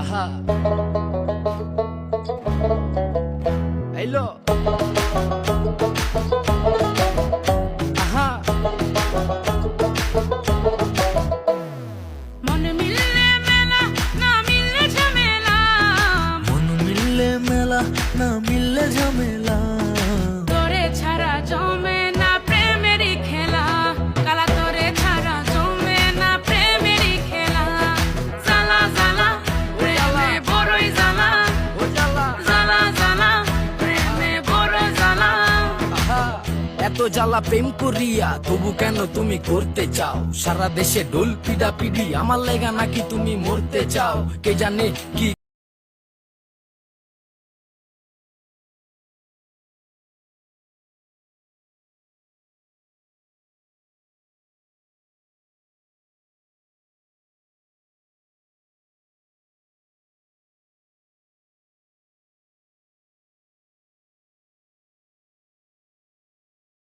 আহা। আইলো। আহা। মন মিললে মেলা, না মিললে ঝামেলা। মন মিললে মেলা, না মিললে ঝামেলা। এত জ্বালা প্রেম করিয়া তবু কেন তুমি করতে চাও? সারা দেশে ডোল পিডা পিডি আমার লেগা নাকি তুমি মরতে চাও? কে জানে কি